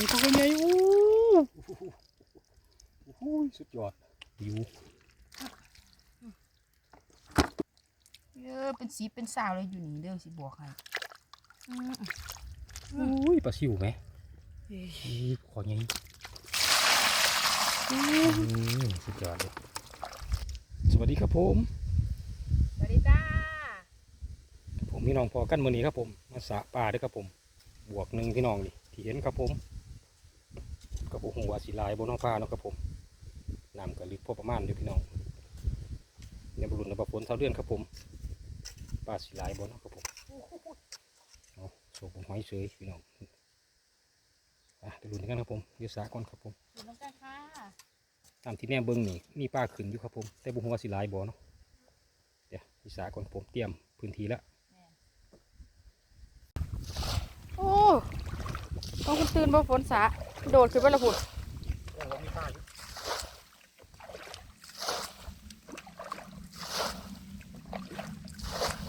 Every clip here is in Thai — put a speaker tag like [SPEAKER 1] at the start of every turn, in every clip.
[SPEAKER 1] นี่ตัวใหญ่อู้
[SPEAKER 2] โอ้โหสุดยอดอยู่
[SPEAKER 1] เออเป็นสีเป็นสาวเลยอยู่นี่เด้อสิบอกให้อืม
[SPEAKER 2] อุ้ยปลาซิวไหม
[SPEAKER 1] เฮ้ย
[SPEAKER 2] นี่ขอใหญ่
[SPEAKER 1] อู้
[SPEAKER 2] อืมสุดยอดเลยสวัสดีครับผม
[SPEAKER 1] สวัสดีจ้า
[SPEAKER 2] ผมพี่น้องพอกันมื้อนี้ครับผม มาสระปลาเด้วยครับผม บวกหนึ่งพี่น้องนี่ที่เห็นครับผม ก็บอกหัวาสีลายบนน้องฟ้าเนาะครับผมน้ำก็ลึกพอประมาณอยู่พี่น้องในบรุนในบฝนเท่าเดือนครับผมปลาสีลายบนเนาะครับผมเอาโซ่ผมหอยเฉยพี่น้องอะไปลุ้นกันครับผมเดี๋ยวสระก่อนครับผม
[SPEAKER 1] อยู่น้ำกันค่ะ
[SPEAKER 2] ตามที่แน่เบิ้งนี่มีปลาขึ้นอยู่ครับผม แต่บุหัวาสีลายบ่เนาะเดี๋ยวอีสาก่อนผมเตรียมพื้นที่แล้ว
[SPEAKER 1] โอ้ต้องคุณตื่นบ่ฝนสา โดดขึ้นไปละพุ่น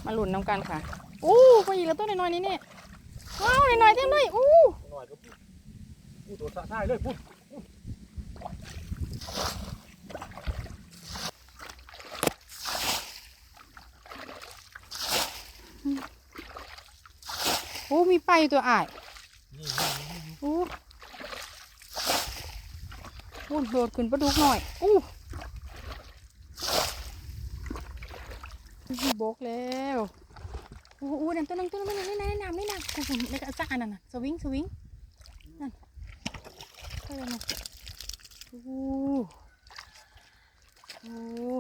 [SPEAKER 1] มาหลุนน้ำกันค่ะ อู้พออีกแล้วตัวน้อยๆนี่เนี่ยว้าวน้อยๆเต็มเลยอู้
[SPEAKER 2] หน่อยก็พูดตัวสะได้เลยพูด
[SPEAKER 1] โอ้มีไปลาอยู่ตัวอ้าย
[SPEAKER 2] นี่
[SPEAKER 1] อู้ อู้โดดขึ้นปลาดุกหน่อย อู้บกแล้วอู้อู้นั่นตัวนึงตัวนึงนี่นี่น้ำนี่น้ำนี่นี่ก็จ้านั่นน่ะสวิงสวิงนั่นก็เลยนะอู้อู้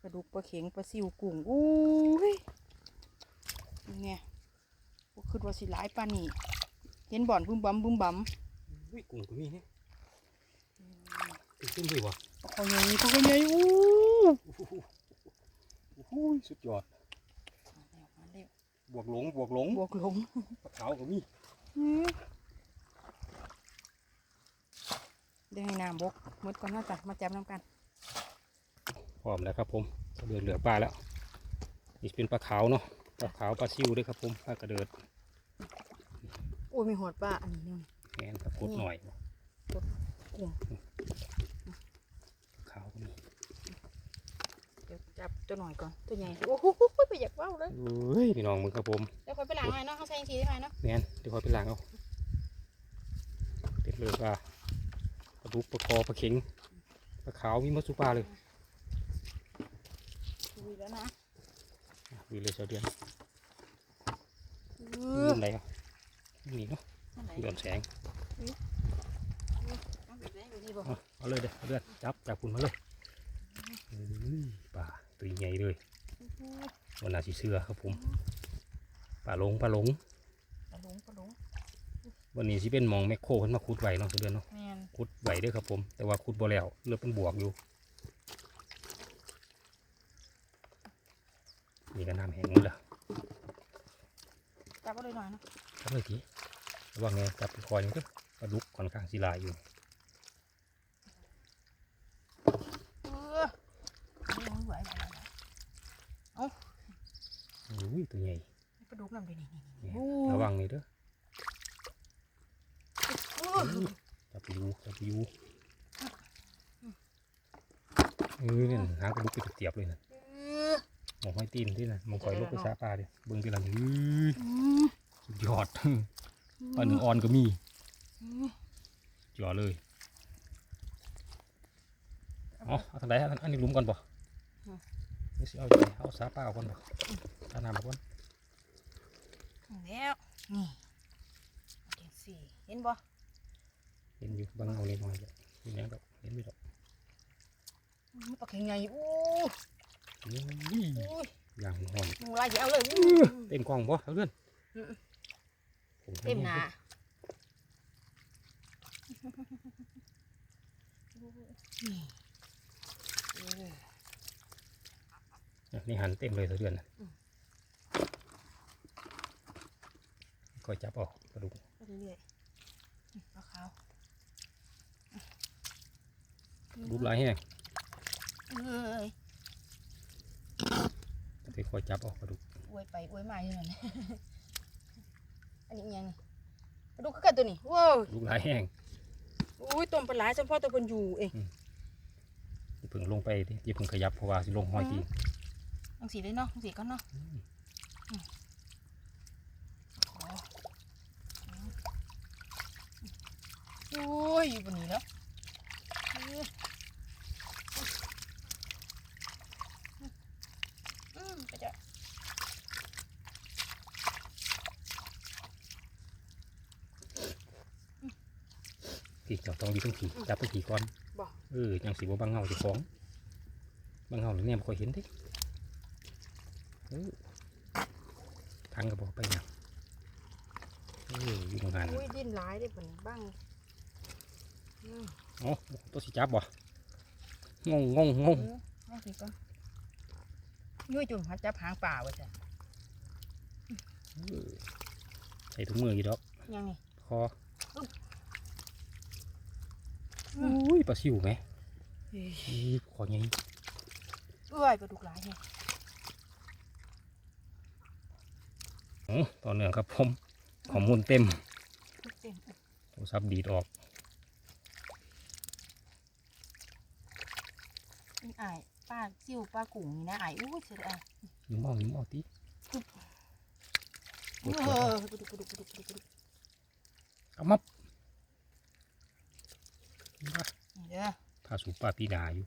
[SPEAKER 1] ปลาดุกปลาเข็งปลาซิวกุ้งอู้ยนี่ไงก็ คือว่าสิหลายปลานี่เห็นบ่อนบึ้มบัมบึ้มบัม
[SPEAKER 2] อุ้ยกุ้งตัวนี้เนี่ยขึ้นเลยวะ
[SPEAKER 1] เขาใหญ่เขาก็ใหญ่อู้
[SPEAKER 2] โอ้โหโอ้โหสุดยอด
[SPEAKER 1] มาเร็ว
[SPEAKER 2] บวกหลงบวกหลง
[SPEAKER 1] บวกหลง
[SPEAKER 2] ปลาขาวก็มี
[SPEAKER 1] อื้อเดี๋ยวให้น้ำบกหมดก่อนน่าจะมาจับน้ำกัน
[SPEAKER 2] พร้อมแล้วครับผมเดือดเหลือปลาแล้ว นี่เป็นปลาขาวเนาะปลาขาวปลาซิวด้วยครับผมปลากระเดิด
[SPEAKER 1] โอ้ยมีหอดปลาอันนี้เนี่ย
[SPEAKER 2] แงนตะกรุดหน่อย
[SPEAKER 1] กุ้ง
[SPEAKER 2] ขาวก็มี
[SPEAKER 1] เดี๋ยวจับตัวหน่อยก่อนตัวใหญ่โอ้โหไปอยากเว้าเลย
[SPEAKER 2] เอ้ยพี่น้องมึงครับผม
[SPEAKER 1] เดี๋ยวคอยไปล้างให้เนาะเขาใส่ยังสีได้ไหมเนาะ
[SPEAKER 2] แงนเดี๋ยวคอยไปล้างเอาเด็ดเลยปลาปลาดุกปลาคอปลาเข็งปลาขาวมีหมดสุปลาเลย
[SPEAKER 1] ดูแล้วนะ
[SPEAKER 2] อะวีเลยเสาเดือน
[SPEAKER 1] เอ
[SPEAKER 2] เรื่
[SPEAKER 1] อ
[SPEAKER 2] องอะไรอะ นี่เนาะ
[SPEAKER 1] นั่นไหน
[SPEAKER 2] เดือนแสง
[SPEAKER 1] เอาแบบนี้ดูดีบ่
[SPEAKER 2] เอาเอาเลยเด้อเอาเดือนจับจับคุณมาเลยอุ้ยปลาตัวใหญ่เลยวันนาสีเสือครับผมปลาหลงปลาหลง
[SPEAKER 1] ปลาหลงปลาหลง
[SPEAKER 2] วันนี้สิเป็นหมองแมคโครเพิ่นมาขุดไว้เนาะเสาเดือนเนาะ
[SPEAKER 1] แมน
[SPEAKER 2] ขุดไว้เด้อครับผม แต่ว่าขุดบ่แล้วเลือเป็นบวกอยู่นี่ก็น้ำแห้งหมดแล้ว
[SPEAKER 1] จับก็เลยหน่อยเนาะ
[SPEAKER 2] จับเลยทีระ วังไงจับไปคอยหนึงเด้อปลาดุกค่อนข้างสิหลายอยู่
[SPEAKER 1] เออนี่มันไหวไหวไหว
[SPEAKER 2] อุ้ยตัวใหญ่
[SPEAKER 1] ปลาดุกน้ำดีนี่นี่
[SPEAKER 2] เนี่ย
[SPEAKER 1] โอ้
[SPEAKER 2] ระวังนี่เด้อ
[SPEAKER 1] โอ้
[SPEAKER 2] จับไปอยู่จับไปอยู่เออเนี่ยหางปลาดุกไปเตียบๆเลยนะ
[SPEAKER 1] เออ
[SPEAKER 2] หมองห้อยตีนที่นะหมองคอยลูกไปซาปลาเด้อเบิ่งทีหลังอื้อ
[SPEAKER 1] อืม
[SPEAKER 2] สุดยอด ปลาหนึ่งออนก็มี
[SPEAKER 1] อืม
[SPEAKER 2] สุดยอดเลยเอาเอาทางไหนเอาอันนี้หลุมก่อนป่ะไม่สิเอาไปเอาซาปลาเอาก่อนป่ะซาน้ำเอาก่อน
[SPEAKER 1] แล้วนี่เจ็ดสี่เห็นบ่
[SPEAKER 2] เห็นอยู่บางเอาเล็กน้อยเลยเห็นยังดอกเห็นไม่ดอก
[SPEAKER 1] อืมปลาเข็งใหญ่โอ้
[SPEAKER 2] อุ้ย
[SPEAKER 1] โอ้ย
[SPEAKER 2] อย่างหอน
[SPEAKER 1] มึงลายจะเอาเลย
[SPEAKER 2] เต็มกล้องป่ะเอาเลื่อน
[SPEAKER 1] อืม
[SPEAKER 2] ผมทำ
[SPEAKER 1] เต็มหนานี่เออ
[SPEAKER 2] เนี่ยนี่หันเต็มเลยเสะเดือนน่ะ
[SPEAKER 1] อืม
[SPEAKER 2] ก็จับออกกระดูก
[SPEAKER 1] ไปเรื่อยๆอืมปลาขาว
[SPEAKER 2] รูปลายแห้ง
[SPEAKER 1] เอ้ย
[SPEAKER 2] แต่ค่อยจับออกกระดูก
[SPEAKER 1] อวยไปอวยมาอยู่นั่นอั นนี้อิหยังนี่ปลาดุกคือกันตัวนี้ว้าว
[SPEAKER 2] ลูกหลายแห้ง
[SPEAKER 1] อุ้ยต้มปลาหลายเฉพาะตัวเพิ่นอยู่เอง
[SPEAKER 2] อย่าเพิ่งลงไปดิอย่าเพิ่งขยับเพราะว่าสิลงห้อยที
[SPEAKER 1] จังสีเลยเนาะจังสีก็เนาะ
[SPEAKER 2] อืม
[SPEAKER 1] ขอโอ้ยอยู่บนนี้แล้วเอออืมก็จะ
[SPEAKER 2] พี่เจ้าต้องอยู่ทั้งผีจับทั้งผีก่อน
[SPEAKER 1] บอก
[SPEAKER 2] เออยังสิบ่บางเงาเจะฟ้าของบางเงาหรือเนี่ยบ่ค่อยเห็นเด้เออทางก็บอกไปนะเอออยู่ตรงนั้น
[SPEAKER 1] อุ้ยดิ้นร้ายได้ผลบ้างอืม
[SPEAKER 2] เอ๋อตัวสิจับบ่งงงงงง
[SPEAKER 1] เออเอาสิก่อนยุ้ยจุ่มหัดจับหางป่าวะจ้ะ
[SPEAKER 2] เออใส่ถุงมืออยู่ดอก
[SPEAKER 1] ยังไง
[SPEAKER 2] คอ
[SPEAKER 1] อืม
[SPEAKER 2] อุ้ยปลาซิวไหม
[SPEAKER 1] เอ้ย
[SPEAKER 2] อีคอใหญ่
[SPEAKER 1] เอ้ยปลาดุกหลายไง
[SPEAKER 2] โอ้ต่อเนื่องครับผมข้อมูลเต็ม
[SPEAKER 1] เต็ม
[SPEAKER 2] โทรศัพท์ดีดออก
[SPEAKER 1] นี่อายป้าซิ่วป้ากุ่งนี่นะอายอู้เสียดาย
[SPEAKER 2] อยู่หมองอยู่หมองติ
[SPEAKER 1] เออปลาดุกปลาดุกปลาดุกปลาดุกปลาดุก
[SPEAKER 2] เอามับ
[SPEAKER 1] นี่ เด้อ
[SPEAKER 2] พาสูปลาปีดาอยู่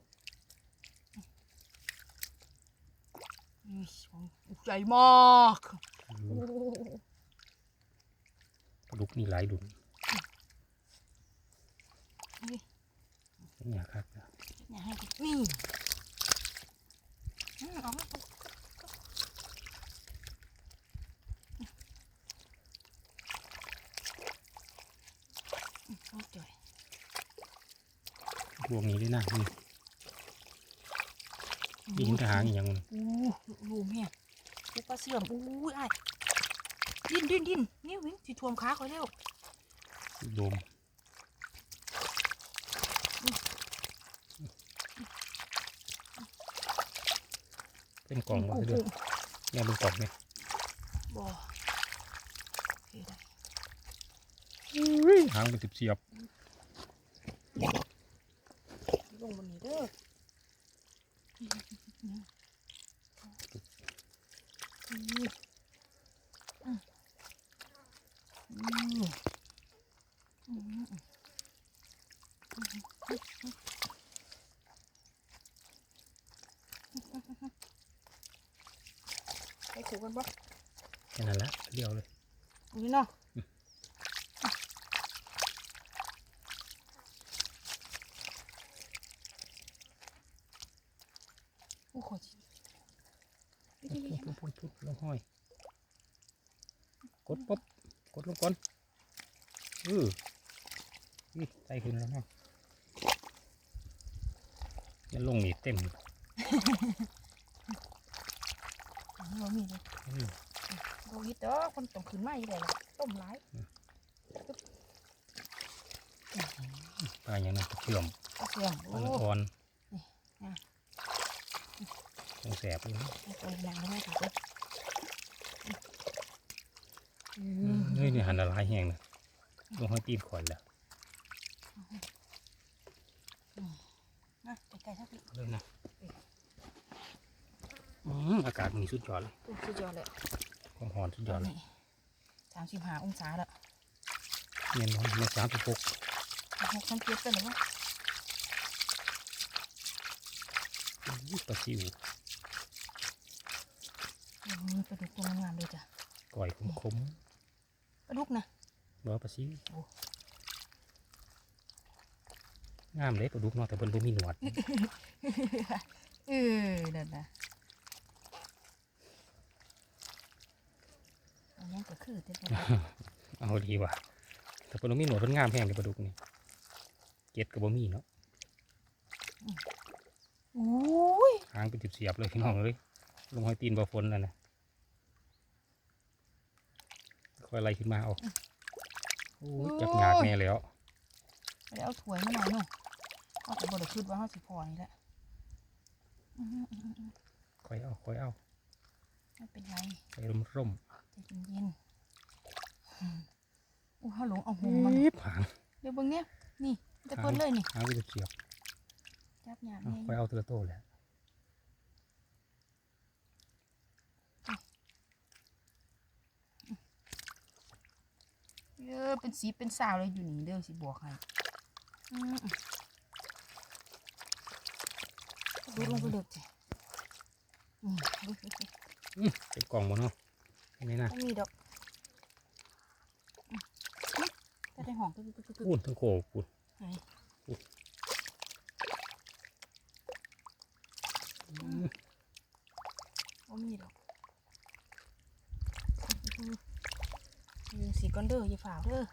[SPEAKER 1] นี่ของใหญ่มาก
[SPEAKER 2] ปลาดุกนี่หลายดุน
[SPEAKER 1] นี่
[SPEAKER 2] เนี่ยครับนะ
[SPEAKER 1] อยากให้ดูนี่อืมเอาเอาอืมโอ้จ่อย
[SPEAKER 2] พวก นี้ด้วยนะนี่มีหินทหารอีกอย่างหนึง
[SPEAKER 1] อู้ลูมเนี่ยลูกปลาเสื่อมอู้ยอ้ายดิ้นดิ้นดิ้นนี่วิ่งสิทวมขาเขาเร็ว
[SPEAKER 2] โดมเป็นกล่องบ่เด้อเนี่ยเป็นกล่องเนี่ย
[SPEAKER 1] บ่เฮ้ยได้
[SPEAKER 2] หางเป็นสิบเสียบ
[SPEAKER 1] ล งบนนี้เด้อนี่มอืมอืมอืมไปถูกกันปะ
[SPEAKER 2] แค่นั้นแหละเดียวเลย
[SPEAKER 1] อันนี้เนาะ โอ้โหจิ
[SPEAKER 2] พุ่นพุ่นพุ่นพุ่นลงห้อย กดป๊บกดลงก่อนเออนี่ใจขึ้นแล้วเนาะอยันลงนี่เต็ม
[SPEAKER 1] อันนี้เรามีเลย
[SPEAKER 2] อืม
[SPEAKER 1] เราฮิตเด้อคนต้องขึ้นมาอีกเลยล่ะต้มหลาย
[SPEAKER 2] ปลาอย่างนั้นเชื่อม
[SPEAKER 1] กระเทียม
[SPEAKER 2] ป
[SPEAKER 1] โอ้
[SPEAKER 2] ลาอ่อน
[SPEAKER 1] นี่อะ
[SPEAKER 2] ต้อ งแสบเลยนะ
[SPEAKER 1] ไปหนังไม่ถูกเลยอืม
[SPEAKER 2] เฮ้ยนี่หันอะไรแห้งนะลงให้ตีนข่อยแล้ว
[SPEAKER 1] นะไกลๆสักที
[SPEAKER 2] เอาเลยนะอืมอากาศมันนี่สุดยอดเลย
[SPEAKER 1] อู้สุดยอดเลย
[SPEAKER 2] ความหอนสุดยอดเลย
[SPEAKER 1] นี่สามสิบห้าองศาแล้ว
[SPEAKER 2] เนียนน้อยเนียนสามสิบหก
[SPEAKER 1] หกชั้นเทียบกันหรือว่า
[SPEAKER 2] อุ้ยปลาซิว
[SPEAKER 1] อืม ปลาดุกตัวงามๆเลยจ้ะ
[SPEAKER 2] ก่อยคม
[SPEAKER 1] ปลาดุกนะ
[SPEAKER 2] ๆบ่ปลาซิว
[SPEAKER 1] โอ้
[SPEAKER 2] งามเลยปลาดุกเนาะแต่เพิ่นบ่มีหนวด
[SPEAKER 1] เออนั่นนะอันนี้ก็คือเต็มไปหมด
[SPEAKER 2] เอาดีว่ะแต่เพิ่นบ่มีหนวดเพิ่นงามแห้งเลยปลาดุกนี่เก็ดก็บ่มีเนาะ
[SPEAKER 1] อุ้ย
[SPEAKER 2] หางเป็นเสียบๆเลยพี่น้องเลยลงห้อยตีนบ่ฝนแล้วนะ ค่อยไล่ขึ้นมาเอาโอ้ยจับหยากแน่แล้ว
[SPEAKER 1] ไปเอาถ้วยมาหน่อยเนาะเอาแต่บ่ได้คิดว่าเขาสิพอนี่แหละอื้อหืออื้อหือ
[SPEAKER 2] ค่อยเอาค่อยเอา
[SPEAKER 1] ไม่เป็นไร
[SPEAKER 2] ไปร่มร่ม
[SPEAKER 1] ใจเย็นๆอืมอู้เขาหลงเอาห
[SPEAKER 2] ๆ
[SPEAKER 1] งมัน
[SPEAKER 2] ปี๊บหาง
[SPEAKER 1] เดี๋ยวเบิ่งเนี้ยนี่จะต้นเลยนี่
[SPEAKER 2] หางก็จะเกี่ยว
[SPEAKER 1] จับหยาบ
[SPEAKER 2] เอา
[SPEAKER 1] นี่
[SPEAKER 2] ค่อยเอาตัวโตแหละ
[SPEAKER 1] เออเป็นสีเป็นสาวเลยอยู่นี่เด้อสิบวกให้อืมดูลงไปเลือกจ้ะอืม
[SPEAKER 2] อื้อเก็บกล่องบ่เนาะนี่นะ
[SPEAKER 1] ไม่มีดอกอืมจะได้หอมกึกกึกกึกกึก
[SPEAKER 2] พูดทั้งโคพูด
[SPEAKER 1] ไหน
[SPEAKER 2] อื้อ
[SPEAKER 1] โอ้มีดอก ยืนสีก้อนเด้ออย่าฝ่าเด้อ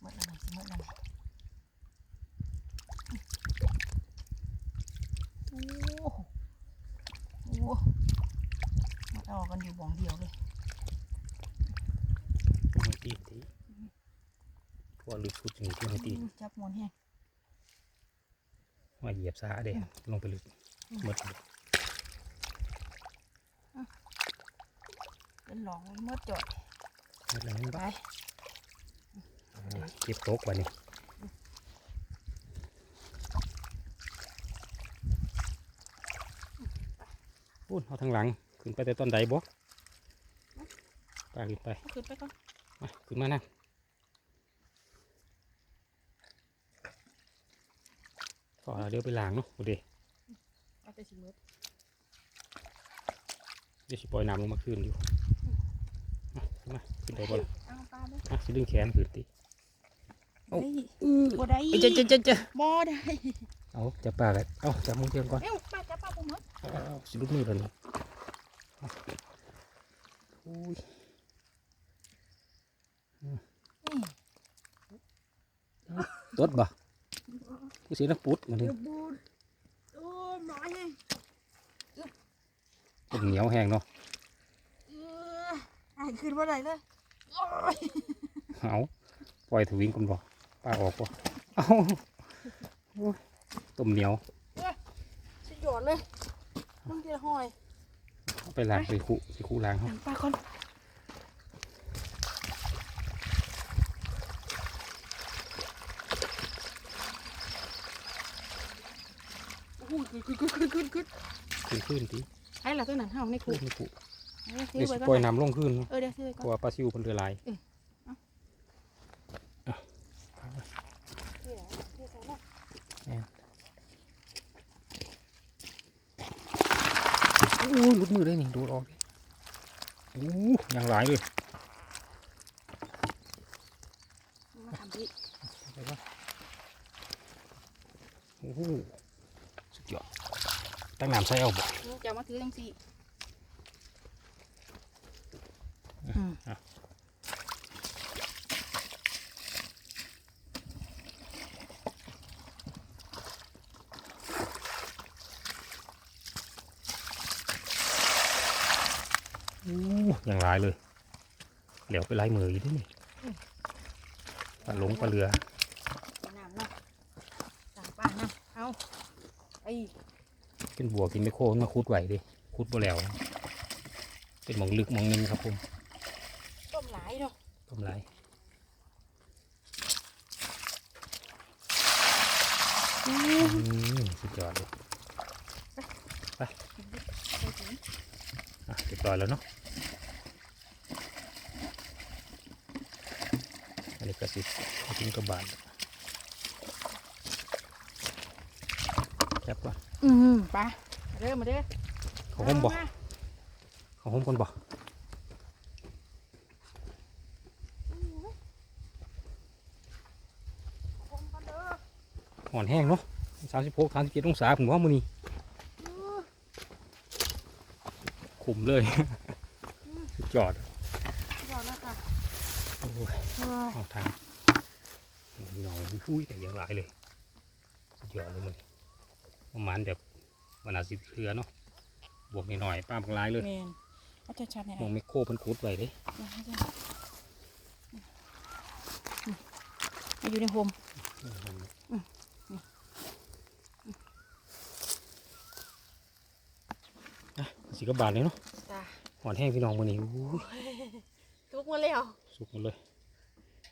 [SPEAKER 1] หมดแล้วไหนสิหมดแล้วไหนโอ้โหโอ้โหมันออกกันอยู่บ่องเดียวเลย
[SPEAKER 2] ให้ตีนทีทั่วลึกสุดอย่างนี้ที่ให้ตีน
[SPEAKER 1] จับมวนแห้ง
[SPEAKER 2] มาเหยียบซาเด้ลงไปลึกหมดเลย
[SPEAKER 1] เป็นหลองเมื่อจอด
[SPEAKER 2] หมดแล้วนี่
[SPEAKER 1] ไป
[SPEAKER 2] บ้าเก็บโต๊ะไว้นี่พูดเอาทางหลัง ขึ้นไปแต่ต้นใดบ่ปลาขึ้นไป
[SPEAKER 1] เอาขึ้นไปก่อน
[SPEAKER 2] มาขึ้นมานะพอเราเดี๋ยวไปล้างเนาะโอเค
[SPEAKER 1] เอาแต่สิมืด
[SPEAKER 2] เดี๋ยวสิปล่อยน้ำลงมาคืนอยู่ มาขึ้นมาขึ้นได้บ่ล่ะ
[SPEAKER 1] เอาปลาด้วย
[SPEAKER 2] อะสิดึงแขนขึ้นติโอ้
[SPEAKER 1] ได้
[SPEAKER 2] อื้อ
[SPEAKER 1] บ่ได้
[SPEAKER 2] เอ้ยเจ๊เจ๊เจ๊เจ๊
[SPEAKER 1] บ่ได้
[SPEAKER 2] เอาจับปลากันเอาจับมือเทียมก่อน
[SPEAKER 1] เอ้าปลาจับปลาบ่หมด
[SPEAKER 2] เอาเอาเอาสิลุกมือเลยนี่เอาอุ้ย
[SPEAKER 1] นี่
[SPEAKER 2] ตดบ่คือสีน้ำปุดมาดิ
[SPEAKER 1] เดี๋ยวบูดโอ้ยหน่อยให้
[SPEAKER 2] ต้นเหนียวแห้งเนาะ
[SPEAKER 1] เออ ไอ้ขึ้นบ่ได้เลยโอ้ย
[SPEAKER 2] เอาปล่อยถวิงกันบ่ปลาออกบ่เอาโอ้ยต้มเหนียว
[SPEAKER 1] สุดยอดเลยต้องเดียวห้อย
[SPEAKER 2] เอาไปล้างไปคู่ไปคู่ล้างเขา
[SPEAKER 1] ปลาคนโอ้โหขึ้นขึ้นขึ้นขึ้นขึ้น
[SPEAKER 2] ขึ้นขึ้นที
[SPEAKER 1] ไอ้ล่ะตัวนั้นเฮาใน
[SPEAKER 2] คู่
[SPEAKER 1] ขู่
[SPEAKER 2] ไม่คู่
[SPEAKER 1] เดี๋ยวซื้
[SPEAKER 2] เดี๋
[SPEAKER 1] อ
[SPEAKER 2] ยว
[SPEAKER 1] ไว้
[SPEAKER 2] สิ
[SPEAKER 1] ก่
[SPEAKER 2] ปล่อย
[SPEAKER 1] อน
[SPEAKER 2] น้ำลงขึ้นเนาะ
[SPEAKER 1] เออเดี๋ยวซื้อไว้
[SPEAKER 2] เพ
[SPEAKER 1] ก่อน
[SPEAKER 2] ราะว่าปลาซิวเป็นเรือลายโอ้ยหลุดมือได้นี่ดูดออกดิโอ้ยยังหลายเลย
[SPEAKER 1] มาทำพี่
[SPEAKER 2] ไปวะโอ้โหสุดยอดตั้งน้ำใส่เอาบ่
[SPEAKER 1] ลูกจะเอามาถือจังสี่
[SPEAKER 2] อะ โอ้ยังหลายเลย เหลียวไปไล่มืออยู่ที่นี่ปลาหลงปลาเรือ
[SPEAKER 1] เอาน้ำเนาะตามป้านะเอาไอ้
[SPEAKER 2] เป็นบัวกินไม่โค่นมาคุดไหวดิคุดบ่แล้ว เป็นหมองลึกหมองหนึงครับผม
[SPEAKER 1] ต้มหลายเนาะ
[SPEAKER 2] ต้มไรอืมสุดยอดเลย
[SPEAKER 1] ใส่ถุง
[SPEAKER 2] อะเรียบร้อยแล้วเนาะ อันนี้ก็สิเอาทิ้งกระบาดแคบก่อน
[SPEAKER 1] อืมปมาเด้อมมาเด้อ
[SPEAKER 2] ขาห่มบ่
[SPEAKER 1] มา
[SPEAKER 2] เขาห่มกันบ่
[SPEAKER 1] เอามาเด้อ
[SPEAKER 2] ห่อนแห้งเนาะสามสิบหกสามสิบเจ็ดองศาผมว่ามือนี้ขุมเลยสุดยอด
[SPEAKER 1] ยอดแล้วค่ะ
[SPEAKER 2] โอ้ย
[SPEAKER 1] เฮ้ย
[SPEAKER 2] เอาทางหน่ อยอุ้ยแต่ยังหลายเลยสุดยอดเลยมันประมาณแบบวันอาสิบเรือเนาะบวกนิดหน่อยๆป้าบักหลายเลย
[SPEAKER 1] แมนเอาชัดๆเนี่ย
[SPEAKER 2] มองไม่โคเพันคุดไว้เลย
[SPEAKER 1] มาอยู่ในโฮม
[SPEAKER 2] สีกระบาดเลยเนาะ
[SPEAKER 1] จ้า
[SPEAKER 2] หอนแห้งพี่น้องมื้อนี้อู้ย
[SPEAKER 1] ทุกมาแล้ว
[SPEAKER 2] สุกหมดเลย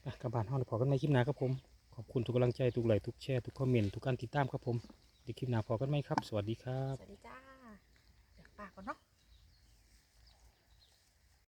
[SPEAKER 2] ไปกระบาดห้องเดี๋ยวพอกันในคลิปหน้าครับผม ขอบคุณทุกกำลังใจทุกไลค์ทุกแชร์ทุกคอมเมนต์ทุกการติดตามครับผมเดี๋ยวคลิปหน้าพอกันไหมครับ สวัสดีครับ
[SPEAKER 1] สวัสดีจ้า